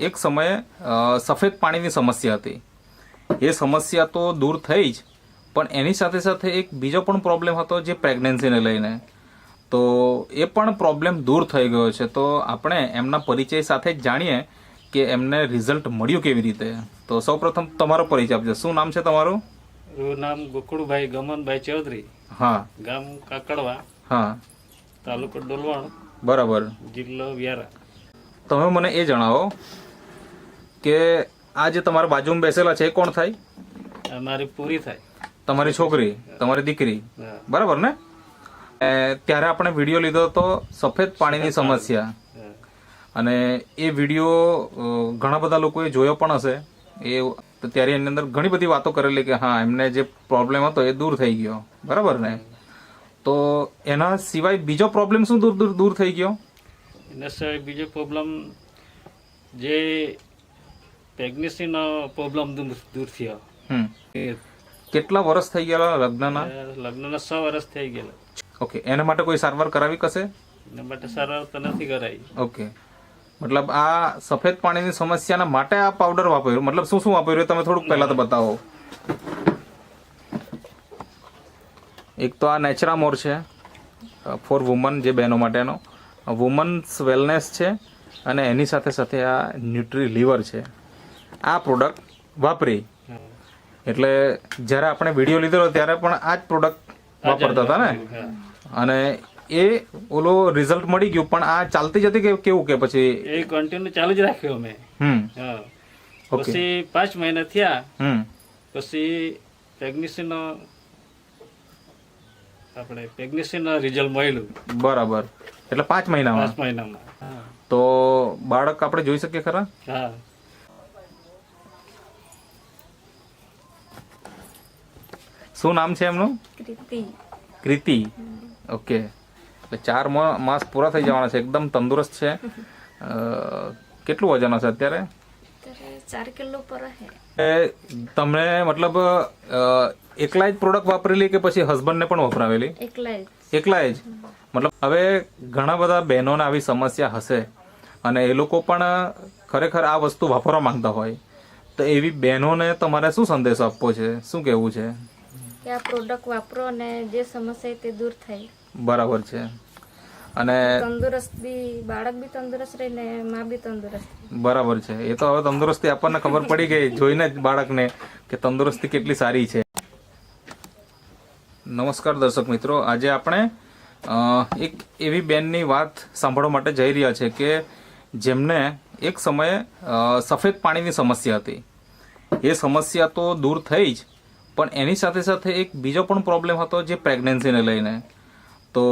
એક સમયે સફેદ પાણીની સમસ્યા હતી. એ સમસ્યા તો દૂર થઈ જ પણ એની સાથે સાથે એક બીજો પણ પ્રોબ્લેમ હતો જે પ્રેગ્નન્સીને લઈને. તો એ પણ પ્રોબ્લેમ દૂર થઈ ગયો છે. તો આપણે એમના પરિચય સાથે જ જાણીએ કે એમને રિઝલ્ટ મળ્યું કેવી રીતે. તો સૌપ્રથમ તમારો પરિચય આપજો. શું નામ છે તમારું? મારું નામ ગોકુળભાઈ ગમનભાઈ ચૌધરી. હા. ગામ કાકડવા હા. તાલુકો ડોલવાણ. બરાબર. જિલ્લો વ્યારા. તમે મને એ જણાવો કે આ જે તમારા બાજુમાં બેસેલા છે એ કોણ થાય? આ મારી પૂરી થાય. તમારી છોકરી તમારી દીકરી. બરાબર ને? ત્યારે આપણે વીડિયો લીધો હતો સફેદ પાણીની સમસ્યા. અને એ વીડિયો ઘણા બધા લોકોએ જોયો પણ હશે. એ ત્યારે એની અંદર ઘણી બધી વાતો કરેલી કે હા એમને જે પ્રોબ્લેમ હતો એ દૂર થઈ ગયો. બરાબર ને? તો એના સિવાય બીજો પ્રોબ્લેમ શું દૂર દૂર દૂર થઈ ગયો? એના સિવાય બીજો પ્રોબ્લેમ જે પ્રેગ્નન્સીનો પ્રોબ્લેમ દૂર દૂર થયો. કેટલા વર્ષ થઈ ગયા લગ્નના? લગ્નના છ વર્ષ થઈ ગયેલા. ઓકે એના માટે કોઈ સારવાર કરાવી કશે? એના માટે સારવાર તો નથી કરાવી ઓકે. મતલબ આ સફેદ પાણીની સમસ્યાના માટે આ પાવડર વાપર્યું. મતલબ શું શું વાપર્યું? તમે થોડુંક પહેલા તો બતાવો. એક તો આ નેચરામોર છે ફોર વુમન જે બહેનો માટેનો. વુમન્સ વેલનેસ છે અને એની સાથે સાથે આ ન્યુટ્રી લીવર છે. આ પ્રોડક્ટ વાપરી. એટલે જ્યારે આપણે વીડિયો લીધેલો ત્યારે પણ આ જ પ્રોડક્ટ વાપરતા હતા ને? અને એ ઓલો રિઝલ્ટ મળી ગયું પણ આ ચાલતી જતી કે કેવું કે પછી? એ કન્ટિન્યુ ચાલુ જ રાખ્યો અમે. હમ. પછી પાંચ મહિના થયા. હમ. પછી પ્રેગ્નન્સીનો આપણે પ્રેગ્નન્સીનો રિઝલ્ટ મળ્યું. બરાબર. એટલે પાંચ મહિનામાં. પાંચ મહિનામાં. તો બાળક આપણે જોઈ શકીએ ખરા? હા. શું નામ છે એમનું? કૃતિ. કૃતિ. ઓકે. એટલે ચાર માસ પૂરા થઈ જવાના છે. એકદમ તંદુરસ્ત છે. કેટલું વજન હશે અત્યારે? ત્યારે ચાર કિલો પર તમને મતલબ એકલા જ પ્રોડક્ટ વાપરેલી કે પછી હસબન્ડને પણ વપરાવેલી? એકલા જ. એકલા જ? મતલબ હવે ઘણા બધા બહેનોને આવી સમસ્યા હશે અને એ લોકો પણ ખરેખર આ વસ્તુ વાપરવા માંગતા હોય. તો એવી બહેનોને તમારે શું સંદેશો આપવો છે? શું કહેવું છે? કે આ પ્રોડક્ટ વાપરો અને જે સમસ્યા તે દૂર થાય. બરાબર છે. અને તંદુરસ્ત બી બાળક બી તંદુરસ્ત રહે ને માં બી તંદુરસ્ત બરાબર છે. એ તો હવે તંદુરસ્તી આપણને ખબર પડી ગઈ જોઈને જ બાળકને કે તંદુરસ્તી કેટલી સારી છે. નમસ્કાર દર્શક મિત્રો આજે આપણે એક એવી બેનની વાત સાંભળવા માટે જઈ રહ્યા છે કે જેમને એક સમયે સફેદ પાણીની સમસ્યા હતી. એ સમસ્યા તો દૂર થઈ જ પણ એની સાથે સાથે એક બીજો પણ પ્રોબ્લેમ હતો જે પ્રેગ્નન્સીને લઈને. તો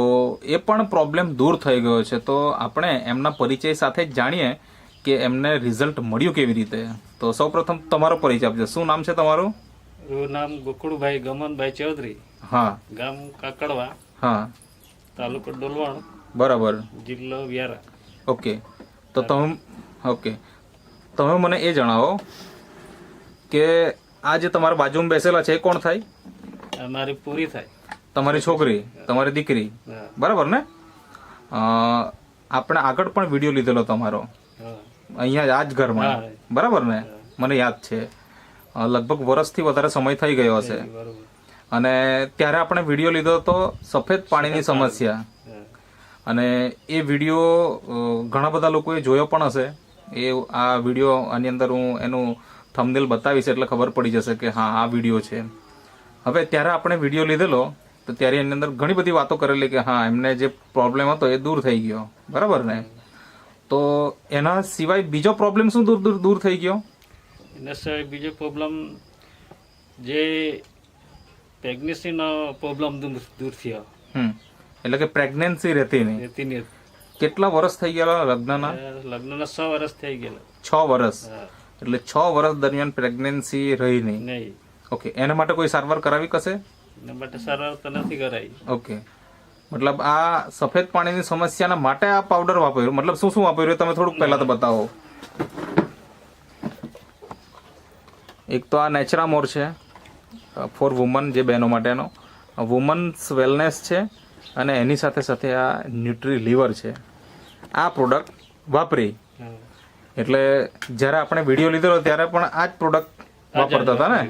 એ પણ પ્રોબ્લેમ દૂર થઈ ગયો છે. તો આપણે એમના પરિચય સાથે જ જાણીએ કે એમને રિઝલ્ટ મળ્યું કેવી રીતે. તો સૌપ્રથમ તમારો પરિચય આપજો. શું નામ છે તમારું? નામ ગોકુળભાઈ ગમનભાઈ ચૌધરી. હા. ગામ કાકડવા હા. તાલુકો ડોલવણ બરાબર. જિલ્લો વ્યારા. ઓકે. તો તમે ઓકે. તમે મને એ જણાવો કે આ જે તમારા બાજુમાં બેસેલા છે એ કોણ થાય? મારી પૂરી થાય. તમારી છોકરી તમારી દીકરી. બરાબર ને? આપણે આગળ પણ વીડિયો લીધેલો તમારો. અહીંયા આ જ ઘરમાં. બરાબર ને? મને યાદ છે. લગભગ વર્ષથી વધારે સમય થઈ ગયો હશે. અને ત્યારે આપણે વીડિયો લીધો હતો સફેદ પાણીની સમસ્યા. અને એ વીડિયો ઘણા બધા લોકોએ જોયો પણ હશે. એ આ વીડિયો આની અંદર હું એનું થંબનેલ બતાવીશ એટલે ખબર પડી જશે કે હા આ વીડિયો છે. હવે ત્યારે આપણે વીડિયો લીધેલો તો ત્યારે એની અંદર ઘણી બધી વાતો કરેલી કે હા એમને જે પ્રોબ્લેમ હતો એ દૂર થઈ ગયો. બરાબર ને? તો એના સિવાય બીજો પ્રોબ્લેમ શું દૂર દૂર દૂર થઈ ગયો? એના સિવાય બીજો પ્રોબ્લેમ જે પ્રેગ્નન્સીનો પ્રોબ્લેમ દૂર થયો. હમ. એટલે કે પ્રેગ્નન્સી રહેતી નહીં. રહેતી નહીં. કેટલા વર્ષ થઈ ગયા લગ્નના? લગ્નના છ વર્ષ થઈ ગયેલા. છ વર્ષ એટલે છ વર્ષ દરમિયાન પ્રેગ્નન્સી રહી નહીં. નહીં. ઓકે એના માટે કોઈ સારવાર કરાવી કશે? એના માટે સારવાર તો નથી કરાવી ઓકે મતલબ આ સફેદ પાણીની સમસ્યાના માટે આ પાવડર વાપર્યું. મતલબ શું શું વાપર્યું તમે થોડુંક પહેલા તો બતાવો. એક તો આ નેચરામોર છે ફોર વુમન જે બહેનો માટેનો. વુમન્સ વેલનેસ છે અને એની સાથે સાથે આ ન્યુટ્રી લીવર છે. આ પ્રોડક્ટ વાપરી. એટલે જ્યારે આપણે વીડિયો લીધેલો ત્યારે પણ આ જ પ્રોડક્ટ વાપરતા હતા ને?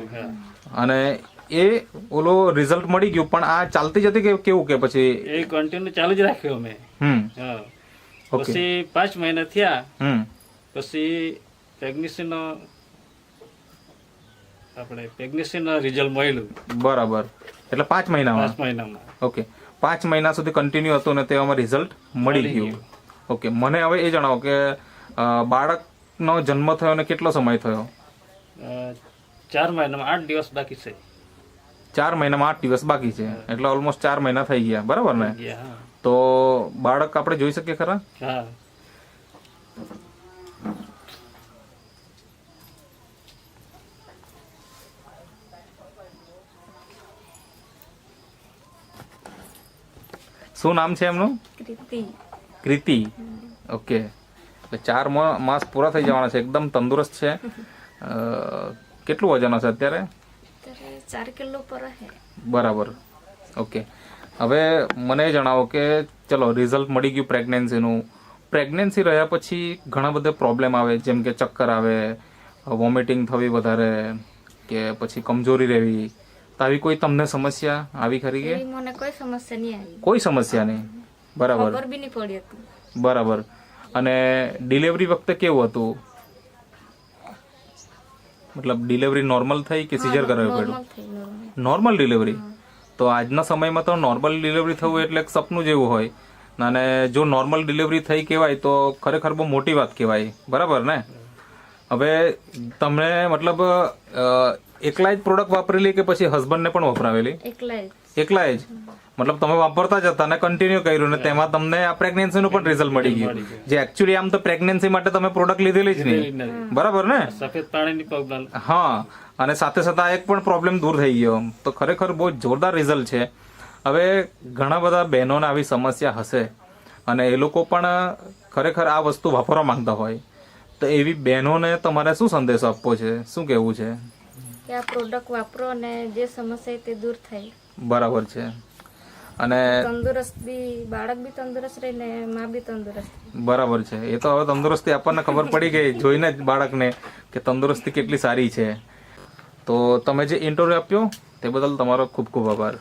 અને એ ઓલો રિઝલ્ટ મળી ગયું પણ આ ચાલતી જતી કે કેવું કે પછી? એ કન્ટિન્યુ ચાલુ જ રાખ્યો અમે. હમ. પછી પાંચ મહિના થયા. પછી પ્રેગ્નન્સીનો આપણે પ્રેગ્નન્સીનો રિઝલ્ટ મળ્યું. બરાબર. એટલે પાંચ મહિનામાં? પાંચ મહિનામાં. ઓકે પાંચ મહિના સુધી કન્ટિન્યુ હતું ને તેમાં રિઝલ્ટ મળી ગયું. ઓકે મને હવે એ જણાવો કે બાળકનો જન્મ થયો અને કેટલો સમય થયો? ચાર મહિનામાં આઠ દિવસ બાકી છે. ચાર મહિનામાં આઠ દિવસ બાકી છે. એટલે ઓલમોસ્ટ ચાર મહિના થઈ ગયા. બરાબર ને? તો બાળક આપણે જોઈ શકીએ ખરા? શું નામ છે એમનું? કૃતિ. કૃતિ. ઓકે. ચાર માસ પૂરા થઈ જવાના છે. એકદમ તંદુરસ્ત છે. કેટલું વજન હશે અત્યારે? ચાર કિલો પર બરાબર. ઓકે. હવે મને જણાવો કે ચલો રિઝલ્ટ મળી ગયું પ્રેગ્નન્સીનું પ્રેગ્નન્સી રહ્યા પછી ઘણા બધા પ્રોબ્લેમ આવે જેમ કે ચક્કર આવે વોમિટિંગ થવી વધારે કે પછી કમજોરી રહેવી. તો આવી કોઈ તમને સમસ્યા આવી ખરી કે? મને કોઈ સમસ્યા નહીં આવી. કોઈ સમસ્યા નહીં. બરાબર. ખબર બી નહીં પડી હતી. બરાબર. અને ડિલિવરી વખતે કેવું હતું? મતલબ ડિલિવરી નોર્મલ થઈ કે સિઝર કરાવવું પડ્યું? નોર્મલ ડિલિવરી તો આજના સમયમાં તો નોર્મલ ડિલિવરી થવું એટલે એક સપનું જેવું હોય. અને જો નોર્મલ ડિલિવરી થઈ કહેવાય તો ખરેખર બહુ મોટી વાત કહેવાય. બરાબર ને? હવે તમને મતલબ એકલા જ પ્રોડક્ટ વાપરેલી કે પછી હસબન્ડને પણ વપરાવેલી? એકલા જ. એકલા જ. મતલબ તમે વાપરતા જ હતા ને કન્ટિન્યુ કર્યું ને તેમાં તમને આ પ્રેગ્નન્સીનું પણ રિઝલ્ટ મળી ગયું. જે એકચ્યુઅલી આમ તો પ્રેગ્નન્સી માટે તમે પ્રોડક્ટ લીધેલી જ નહીં. બરાબર ને? સફેદ પાણીની પ્રોબ્લેમ હા. અને સાથે સાથે આ એક પણ પ્રોબ્લેમ દૂર થઈ ગયો. તો ખરેખર બહુ જોરદાર રિઝલ્ટ છે. હવે ઘણા બધા બહેનોને આવી સમસ્યા હશે. અને એ લોકો પણ ખરેખર આ વસ્તુ વાપરવા માંગતા હોય. તો એવી બહેનોને તમારે શું સંદેશો આપવો છે? શું કહેવું છે? કે આ પ્રોડક્ટ વાપરો અને જે સમસ્યા તે દૂર થાય. બરાબર છે. અને તંદુરસ્ત બી બાળક બી તંદુરસ્ત રહે ને માં બી તંદુરસ્ત બરાબર છે. એ તો હવે તંદુરસ્તી આપણને ખબર પડી ગઈ જોઈને જ બાળકને કે તંદુરસ્તી કેટલી સારી છે. તો તમે જે ઇન્ટરવ્યુ આપ્યો તે બદલ તમારો ખૂબ ખૂબ આભાર.